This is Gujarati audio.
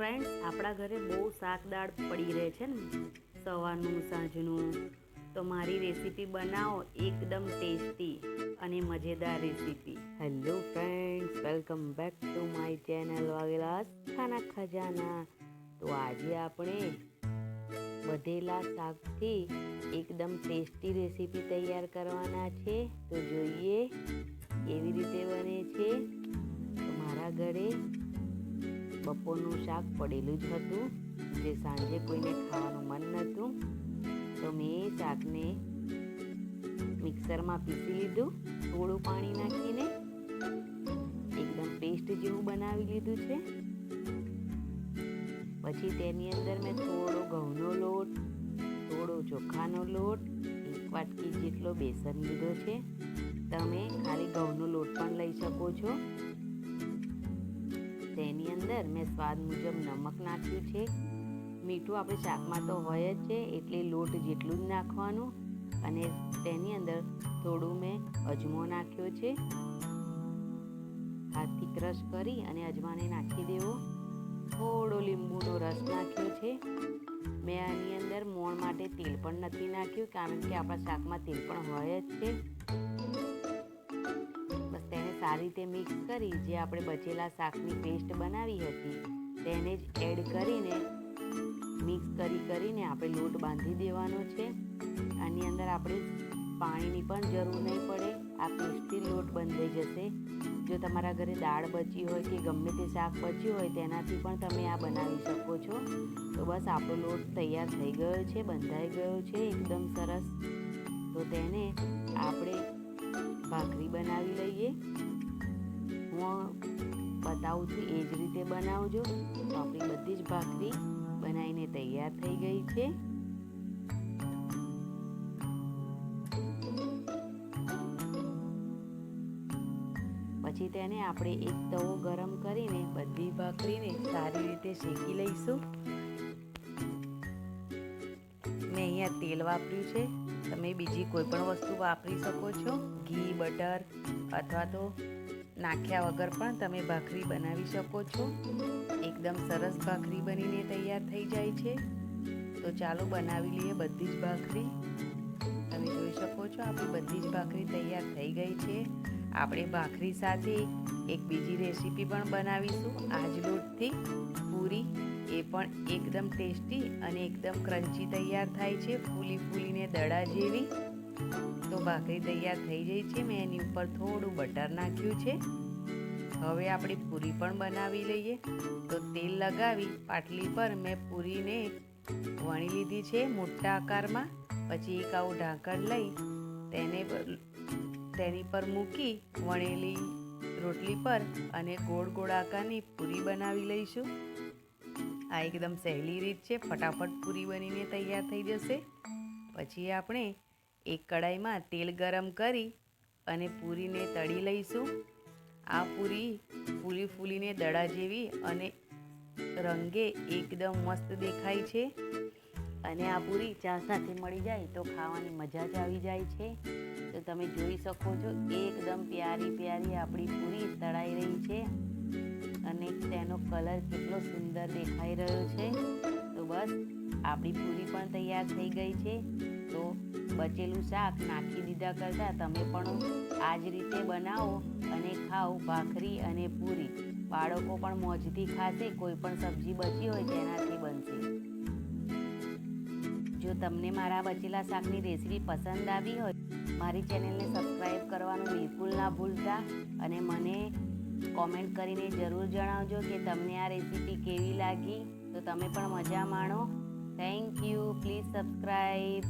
ફ્રેન્ડ્સ આપણા ઘરે બહુ શાક દાળ પડી રહે છે ને, સવારનું, સાંજનું. તો મારી રેસીપી બનાવો, એકદમ ટેસ્ટી અને મજેદાર recipe hello friends welcome back to my channel Vaghela Khana Khazana તો આજે આપણે વધેલા શાકથી એકદમ ટેસ્ટી રેસીપી તૈયાર કરવાના છે. તો જોઈએ કેવી રીતે બને છે. તો મારા ઘરે બપોરનું શાક પડેલું જ હતું. જે સાંજે કોઈને ખાવાનું મન નહોતું, તો મેં એ શાકને મિક્સરમાં પીસી લીધું, થોડું પાણી નાખીને. એકદમ પેસ્ટ જેવું બનાવી લીધું છે. પછી તેની અંદર મેં થોડો ઘઉંનો લોટ, થોડો ચોખાનો લોટ, એક વાટકી જેટલો બેસન લીધો છે. તમે ખાલી ઘઉંનો લોટ પણ લઈ શકો છો. તેની અંદર મેં સ્વાદ મુજબ નમક નાખ્યું છે. મીઠું આપણે શાકમાં તો હોય જ છે, એટલે લોટ જેટલું જ નાખવાનું. અને તેની અંદર થોડું મેં અજમો નાખ્યો છે. હાથથી ક્રશ કરી અને અજમાને નાખી દેવો. થોડો લીંબુનો રસ નાખ્યો છે. મેં આની અંદર મોણ માટે તેલ પણ નથી નાખ્યું, કારણ કે આપણા શાકમાં તેલ પણ હોય જ છે. સારી રીતે મિક્સ કરી જે આપણે બચેલા શાકની પેસ્ટ બનાવી હતી, તેને જ એડ કરીને મિક્સ કરી કરીને આપણે લોટ બાંધી દેવાનો છે. આની અંદર આપણે પાણીની પણ જરૂર નહીં પડે, આ પેસ્ટથી લોટ બંધાઈ જશે. જો તમારા ઘરે દાળ બચી હોય કે ગમે તે શાક બચ્યું હોય, તેનાથી પણ તમે આ બનાવી શકો છો. તો બસ આપણો લોટ તૈયાર થઈ ગયો છે, બંધાઈ ગયો છે, એકદમ સરસ. તો તેને આપણે હું બતાવું છું, એ જ રીતે બનાવજો. તો આપણી બધી જ ભાખરી બનાવીને તૈયાર થઈ ગઈ છે. પછી તેને આપણે એક તવો ગરમ કરીને બધી ભાખરીને સારી રીતે શેકી લઈશું. મેં અહીંયા તેલ વાપર્યું છે. તમે બીજી કોઈ પણ વસ્તુ વાપરી શકો છો. ઘી, બટર અથવા તો નાખ્યા વગર પણ તમે ભાખરી બનાવી શકો છો. એકદમ સરસ ભાખરી બનીને તૈયાર થઈ જાય છે. તો ચાલો બનાવી લઈએ બધી જ ભાખરી. તમે જોઈ શકો છો આપણી બધી જ ભાખરી તૈયાર થઈ ગઈ છે. આપણે ભાખરી સાથે એક બીજી રેસીપી પણ બનાવીશું. આજ લોટથી પૂરી. એ પણ એકદમ ટેસ્ટી અને એકદમ ક્રન્ચી તૈયાર થાય છે. ફૂલી ફૂલીને દડા જેવી. તો ભાખરી તૈયાર થઈ ગઈ છે મેં એની ઉપર થોડું બટર નાખ્યું છે. હવે આપણે પૂરી પણ બનાવી લઈએ. તો તેલ લગાવી પાટલી પર મેં પૂરીને વણી લીધી છે મોટા આકારમાં. પછી એક આવું ઢાંકણ લઈ તેને તેની પર મૂકી વણેલી રોટલી પર અને ગોળ ગોળ આકારની પૂરી બનાવી લઈશું. આ એકદમ સહેલી રીત છે. ફટાફટ પૂરી બનીને તૈયાર થઈ જશે. પછી આપણે એક કડાઈમાં તેલ ગરમ કરી અને પૂરીને તળી લઈશું. આ પૂરી ફૂલી ફૂલીને દડા જેવી અને રંગે એકદમ મસ્ત દેખાય છે. અને આ પૂરી ચા સાથે મળી જાય તો ખાવાની મજા જ આવી જાય છે. તો તમે જોઈ શકો છો, એકદમ પ્યારી પ્યારી આપણી પૂરી તળાઈ રહી છે. અને તેનો કલર કેટલો સુંદર દેખાઈ રહ્યો છે. તો બસ, આપણી પૂરી પણ તૈયાર થઈ ગઈ છે. તો બચેલું શાક નાખી દીધા કરતાં તમે પણ આ જ રીતે બનાવો અને ખાઓ ભાખરી અને પૂરી. બાળકો પણ મોજથી ખાશે, કોઈ પણ સબ્જી બચી હોય તેનાથી બનશે. જો તમને મારા બચેલા શાકની રેસીપી પસંદ આવી હોય, મારી ચેનલને સબસ્ક્રાઈબ કરવાનું બિલકુલ ના ભૂલતા અને મને કોમેન્ટ કરીને જરૂર જણાવજો કે તમને આ રેસીપી કેવી લાગી. તો તમે પણ મજા માણો. Thank you. Please subscribe